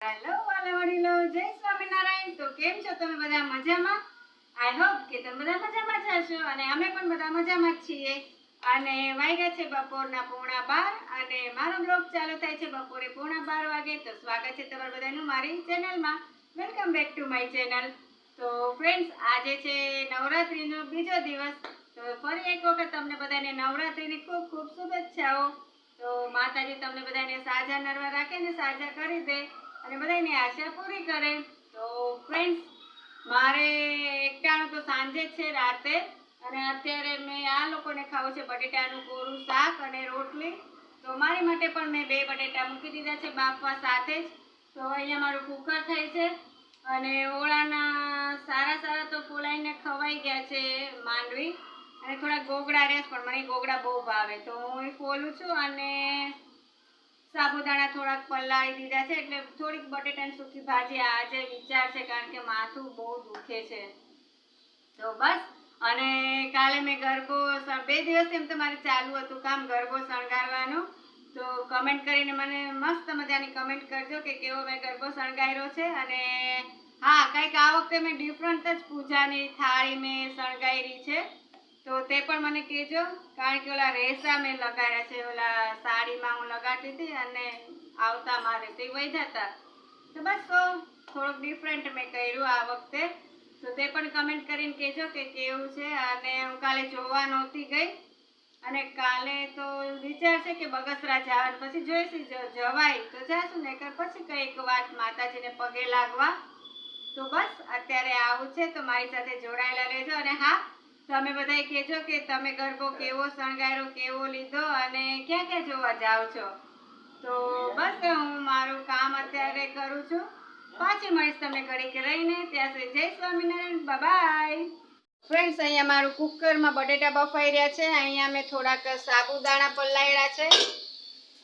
Hello વાલા વડીલો, જય સ્વામિનારાયણ. તો કેમ છો તમે બધા મજામાં? આઈ હોપ કે તમે બધા મજામાં જ હશો અને અમે પણ બધા મજામાં જ છીએ. અને વાગ્યા છે બપોરના પોણા બાર અને મારો બ્લોગ ચાલુ થાય છે બપોરે પોણા બાર વાગે. તો સ્વાગત છે તમારા બધાનું મારી ચેનલમાં. Welcome back to my channel તો ફ્રેન્ડ્સ આજે છે નવરાત્રિનો બીજો દિવસ. તો ફરી એક વખત તમને બધાને નવરાત્રિની ખૂબ ખૂબ શુભેચ્છાઓ. તો માતાજી તમને બધાને સાજા નરવા રાખે ને સાજા કરી દે. અને બધાની આશા પૂરી કરે. તો ફ્રેન્ડ્સ મારે એકટાણું તો સાંજે જ છે રાતે. અને અત્યારે મેં આ લોકોને ખાવું છે બટેટાનું કોરું શાક અને રોટલી. તો મારી માટે પણ મેં બે બટેટા મૂકી દીધા છે બાફવા સાથે જ. તો અહીંયા મારું કુકર થાય છે. અને ઓળાના સારા સારા તો ફોલાઈને ખવાઈ ગયા છે માંડવી. અને થોડા ગોગડા રહેશ પણ મને ગોગડા બહુ ભાવે. તો હું એ ફોલું છું અને સાબુદાણા થોડાક પલાળી દીધા છે એટલે થોડીક બટેટાની સૂકી ભાજી આજે વિચાર છે કારણ કે માથું બહુ દુખે છે. તો બસ, અને કાલે મેં ગરબો બે દિવસ એમ તો મારે ચાલુ હતું કામ ગરબો શણગારવાનું. તો કમેન્ટ કરીને મને મસ્ત મજાની કમેન્ટ કરજો કે કેવો મેં ગરબો શણગાર્યો છે. અને હા, કંઈક આ વખતે મેં ડિફરન્ટ જ પૂજાની થાળી મેં શણગારી છે. તો તે પણ મને કહેજો, કારણ કે ઓલા રેસા મેં લગાડ્યા છે, ઓલા સાડીમાં હું લગાડતી હતી અને આવતા મારે તે વહી હતા તો બસ થોડુંક ડિફરન્ટ મેં કર્યું આ વખતે. તો તે પણ કમેન્ટ કરીને કહેજો કે કેવું છે અને હું કાલે જોવા નહોતી ગઈ. અને કાલે તો વિચાર છે કે બગસરા જવાનું, પછી જોઈશું જવાય. તો જાશું ને પછી કંઈક વાત માતાજીને પગે લાગવા. તો બસ, અત્યારે આવું છે, તો મારી સાથે જોડાયેલા રહેજો અને હા તમે બધા કહેજો કે તમે ગરબો કેવો શણગાર્યો, કેવો લીધો અને ક્યાં ક્યાં જોવા જાઓ છો? તો બસ હું મારું કામ અત્યારે કરું છું. પાછી મળીશ તમને ઘડીક રહીને. ત્યાં સુધી જય સ્વામિનારાયણ બાય ફ્રેન્ડ્સ અહીંયા મારું કુકરમાં બટેટા બફાઈ રહ્યા છે. અહીંયા મેં થોડાક સાબુદાણા પલાળ્યા છે.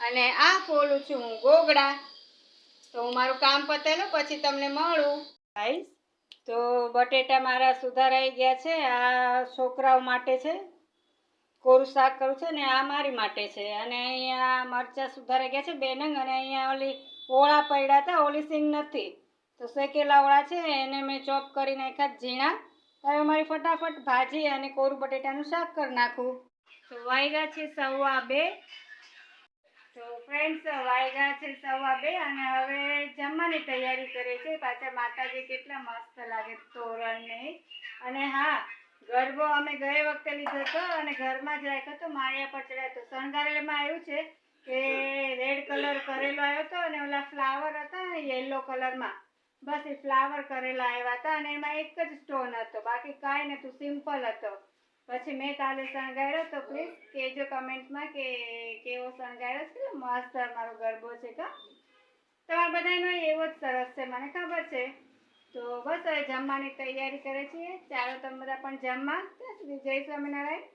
અને આ ફોલું છું હું ગોગડા તો હું મારું કામ પતેલું, પછી તમને મળું. ગાઈસ તો બટેટા મારા સુધારાઈ ગયા છે. આ છોકરાઓ માટે છે. કોરું શાક કરું છે ને આ મારી માટે છે. અને અહીંયા મરચાં સુધારાઈ ગયા છે બે નંગ અને અહીંયા ઓલી ઓળા પડ્યા હતા. ઓલી સિંગ નથી. તો શેકેલા ઓળા છે. એને મેં ચોપ કરી નાખ્યા ઝીણા. હવે મારી ફટાફટ ભાજી અને કોરું બટેટાનું શાક કરી નાખું. તો વાગ્યા છે સવા બે. તો ફ્રેન્ડ્સ વાયગા છે સવા બે અને હવે જમવાની તૈયારી કરે છે. પાછા માતાજી કેટલા મસ્ત લાગે તોરણને. અને હા, ગરબો અમે ગયે વખતે લીધો હતો અને ઘરમાં જ રાખ્યો હતો, માળિયા પર ચડાયો હતો. શણગારેલામાં આવ્યું છે કે રેડ કલર કરેલો આવ્યો હતો અને ઓલા ફ્લાવર હતા ને યલો કલરમાં બસ એ ફ્લાવર કરેલા આવ્યા હતા અને એમાં એક જ સ્ટોન હતો. બાકી કાંઈ નહોતું સિમ્પલ હતો. પછી મેં કાલે શણગાર્યો તો પ્લીઝ કહેજો કમેન્ટમાં કે કેવો શણગાર્યો છે મસ્ત મારો ગરબો છે કા તમારા બધાનો એવો જ સરસ છે, મને ખબર છે. તો બસ હવે જમવાની તૈયારી કરે છીએ. ચાલો તમે બધા પણ જમવા. ત્યાં જય સ્વામિનારાયણ.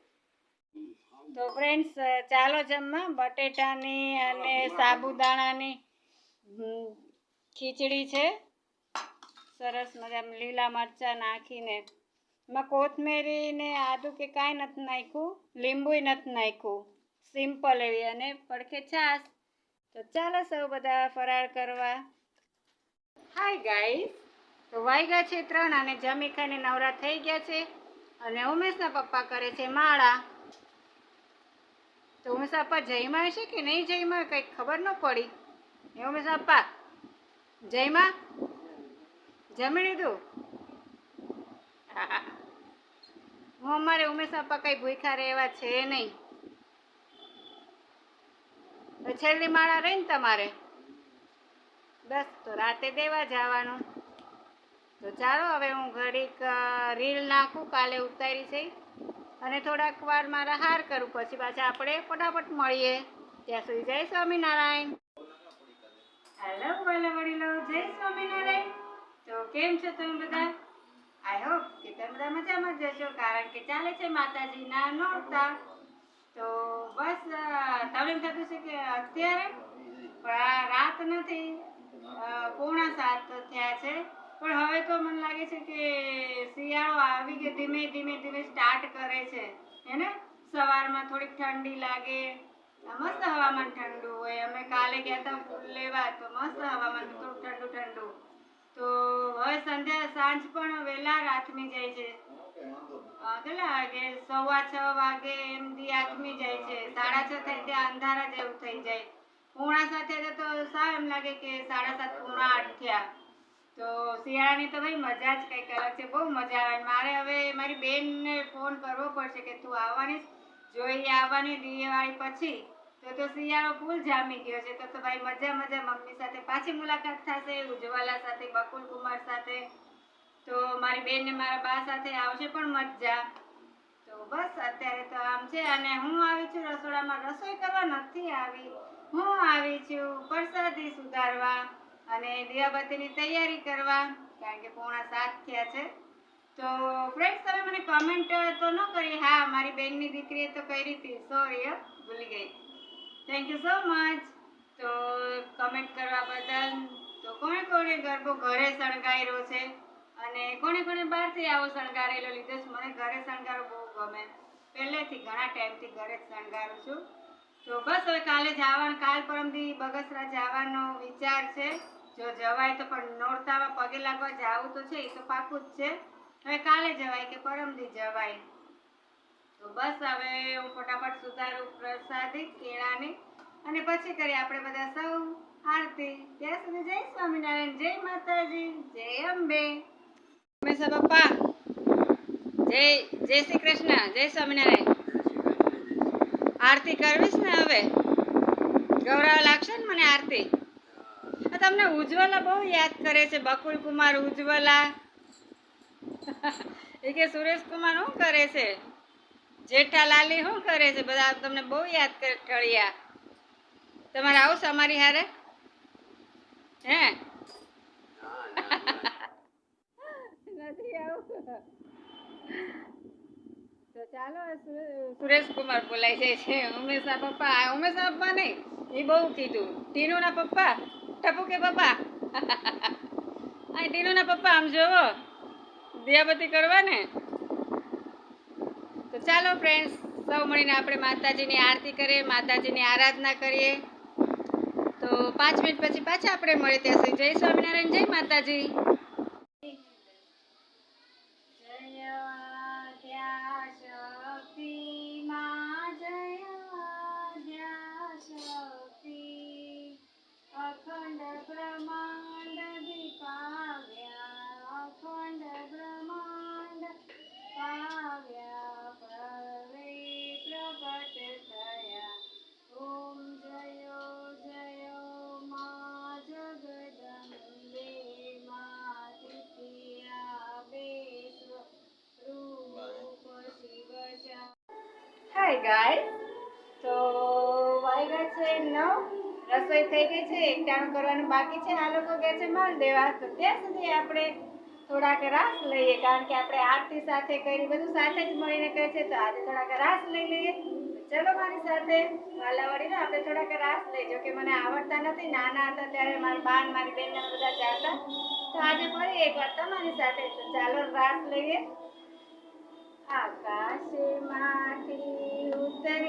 તો ફ્રેન્ડ્સ ચાલો જમવા. બટેટાની અને સાબુદાણાની ખીચડી છે. સરસ મજા લીલા મરચાં નાખીને. એમાં કોથમેરી ને આદુ કે કાંઈ નથી નાખ્યું લીંબુય નથી નાખ્યું સિમ્પલ એવી અને પડખે છાશ તો ચાલો સૌ બધા ફરાળ કરવા હાય ગાઈસ તો વાગ્યા છે ત્રણ અને જમી ખાઈને નવરા થઈ ગયા છે અને ઉમેશના પપ્પા કરે છે માળા તો ઉમેશ પપ્પા જયમાં હશે કે નહીં જયમાં કંઈક ખબર ન પડી એ ઉમેશ પપ્પા જયમાં જમી લીધું હા. હું અમારે ઉમેશ પપ્પા કઈ ભૂખ્યા રહેવા છે નહીં. છેલ્લી માળા રહી ને તમારે? બસ, તો રાતે દેવા જવાનું. તો ચાલો, હવે હું ઘડીક રીલ નાખું, કાલે ઉતારી છે. અને થોડાક વાર મારા હાર કરું, પછી પાછા આપણે ફટાફટ મળીએ. ત્યાં સુધી જય સ્વામિનારાયણ. હેલો વાલા વડીલો, જય સ્વામિનારાયણ. તો કેમ છો તમે બધા? આઈ હોપ કે તમે બધા મજામાં જશો કારણ કે ચાલે છે માતાજીના નોરતા. તો બસ તમને એમ થતું છે કે અત્યારે પણ આ રાત નથી પોણા સાત થયા છે. પણ હવે તો મને લાગે છે કે શિયાળો આવી ગયો, ધીમે ધીમે ધીમે સ્ટાર્ટ કરે છે. હેને સવારમાં થોડીક ઠંડી લાગે મસ્ત હવામાન ઠંડુ હોય. અમે કાલે ગયા હતા ફૂલ લેવા, તો મસ્ત હવામાન થોડું ઠંડુ ઠંડુ. સંધ્યા સાંજ પણ વહેલા આથમી જાય છે. કેટલા વાગે? સવા છ વાગે એમ દી આથમી જાય છે. સાડા છ થાય ત્યાં અંધારા જેવું થઈ જાય. પૂણા સાથે તો સાવ એમ લાગે કે સાડા સાત, પૂણા આઠ થયા. તો શિયાળાની તો ભાઈ મજા જ કંઈક અલગ છે. બહુ મજા આવે. મારે હવે મારી બેનને ફોન કરવો પડશે કે તું આવવાની જોઈએ આવવાની દિવાળી પછી તો તો શિયાળો ફૂલ જામી ગયો છે. તો તો ભાઈ મજા મજા. મમ્મી સાથે પાછી મુલાકાત થશે ઉજવાલા સાથે બકુલ કુમાર સાથે. તો મારી બેન ને મારા બા સાથે આવશે પણ મજા. તો બસ અત્યારે તો આમ છે. અને હું આવી છું રસોડામાં. રસોઈ કરવા નથી આવી. હું આવી છું પ્રસાદી સુધારવા અને દીવાબત્તીની તૈયારી કરવા, કારણ કે પોણા સાત થયા છે. તો ફ્રેન્ડ્સ તમે મને કમેન્ટ તો ન કરી. હા, મારી બેનની દીકરીએ તો કરી હતી. સોરી ભૂલી ગઈ. થેન્ક યુ સો મચ તો કમેન્ટ કરવા બદલ તો કોણે કોણે ગરબો ઘરે શણગાર્યો છે? અને કોણે કોણે બહારથી આવો શણગારેલો લીધો છે? મને ઘરે શણગારો બહુ ગમે. પહેલેથી ઘણા ટાઈમથી ઘરે જ શણગારું છું. તો બસ હવે કાલે જવાનું, કાલ પરમથી બગસરા જવાનો વિચાર છે. જો જવાય તો પણ નોરતામાં પગે લાગવા જાવું તો છે, એ તો પાકું જ છે. હવે કાલે જવાય કે પરમથી જવાય? તો બસ હવે હું ફટાફટ સુધારું પ્રસાદી કેળાની અને પછી કરીએ આપણે બધા સૌ આરતી. ત્યાં સુધી જય સ્વામિનારાયણ, જય માતાજી, જય અંબે. હંમેશા પપ્પા. જય જય શ્રી કૃષ્ણ, જય સ્વામિનારાયણ. આરતી કરવીશ ને હવે? ગૌરવ લાગશે ને મને આરતી? તમને ઉજ્જવલા બહુ યાદ કરે છે, બકુલ કુમાર ઉજ્જવલા. એ કે સુરેશ કુમાર શું કરે છે? જેઠાલાલી શું કરે છે? બધા તમને બહુ યાદ કરે ટળિયા તમારે આવું છે અમારી હારે? હે? નથી આવું તો ચાલો સુરેશકુમાર બોલાય જાય છે. ઉમેશના પપ્પા ઉમેશના પપ્પા નહીં, એ બહુ કીધું. ટીનુના પપ્પા? ટપુ કે પપ્પા? આ ટીનુના પપ્પા, આમ જોવો. દિયાબતી કરવા ને ચાલો ફ્રેન્ડ્સ સૌ મળીને આપણે માતાજીની આરતી કરીએ, માતાજીની આરાધના કરીએ. તો પાંચ મિનિટ પછી પાછા આપણે મળીએ ત્યાં સુધી. જય સ્વામિનારાયણ, જય માતાજી. હાય ગાય તો વાગ્યા છે નવ. રસોઈ થઈ ગઈ છે. એકટાણું કરવાનું બાકી છે. આ લોકો કહે છે માલ દેવા તો ત્યાં સુધી આપણે થોડાક રાસ લઈએ. કારણ કે આપણે આરતી સાથે કરી, બધું સાથે જ મળીને કહે છે, તો આજે થોડાક રાસ લઈ લઈએ. ચલો, મારી સાથે વાલાવાડીને આપણે થોડાક રાસ લઈ. જો કે મને આવડતા નથી. નાના હતા ત્યારે મારા બાન, મારી બેન ને બધા ચાલતા. તો આજે ફરી એકવાર તમારી સાથે ચાલો રાસ લઈએ. Akashima Kiyuten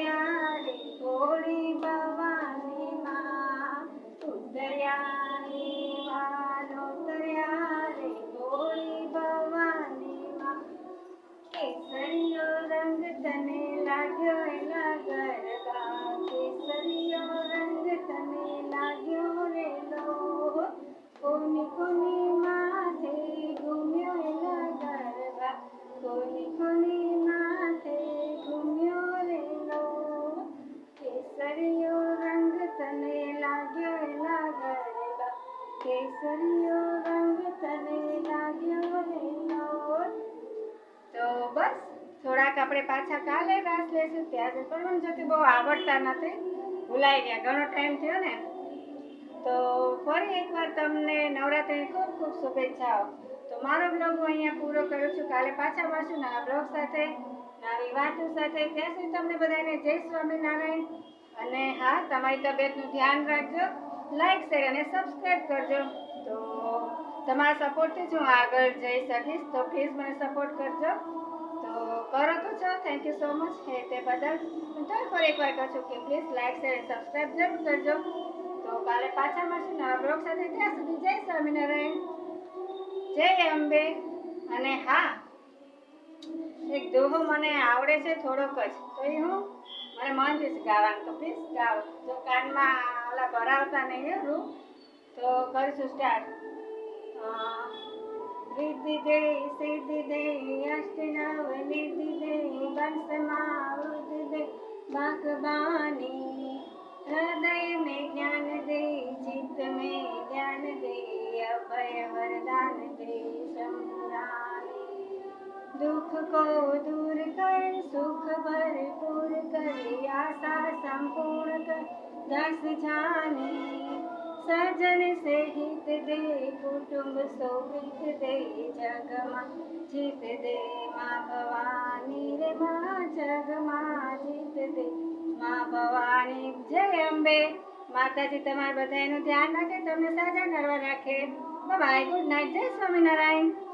થોડાક આપણે પાછા કાલે રાસ લેશું. ત્યાં પણ મને બહુ આવડતા નથી. ભૂલાઈ ગયા. ઘણો ટાઈમ થયો ને. તો ફરી એકવાર તમને નવરાત્રિની ખૂબ ખૂબ શુભેચ્છાઓ. તો મારો બ્લોગ હું અહીંયા પૂરો કરું છું. કાલે પાછા મળશું નવા બ્લોગ સાથે, નવી વાતો સાથે. ત્યાં સુધી તમને બધાને જય સ્વામિનારાયણ. અને હા, તમારી તબિયતનું ધ્યાન રાખજો. લાઈક શેર અને સબસ્ક્રાઈબ કરજો. તો તમારા સપોર્ટથી જ હું આગળ જઈ શકીશ. તો પ્લીઝ મને સપોર્ટ કરજો. કરો તો છો થેન્ક યુ સો મચ હે તે બદલ. હું તો ફરી એકવાર કહું છું કે પ્લીઝ લાઈક શેર અને સબસ્ક્રાઈબ જરૂર કરજો. તો કાલે પાછા મળશું નવા બ્લોગ સાથે. ત્યાં સુધી જય સ્વામિનારાયણ. જય અંબે. અને હા, એક દોહો મને આવડે છે થોડોક જ. તો એ હું મને મન છે ગાવાનું. તો પ્લીઝ ગાવ જો કાનમાં ઓલા ભરાવતા નહીં રૂ તો કરીશું સ્ટાર્ટ રિદ્ધિ દે સિદ્ધિ દે અષ્ટ નવ નિધિ દે બંસમાં વૃદ્ધિ દે બાકબાની હૃદય में ज्ञान दे चित्त में ज्ञान दे अभय वरदान दे शंभुरानी दुख को दूर कर सुख भरपूर कर आशा संपूर्ण कर दस जाने સજન સહિત દે કુટુંબ સૌવિત દે જગમાં જીત દે મા ભવાની રે મા જગમાં જીત દે મા ભવાની જય અંબે. માતાજી, તમારા બધાનું ધ્યાન રાખે, તમને સાજા કરવા રાખે. બાય ગુડ નાઇટ જય સ્વામિનારાયણ.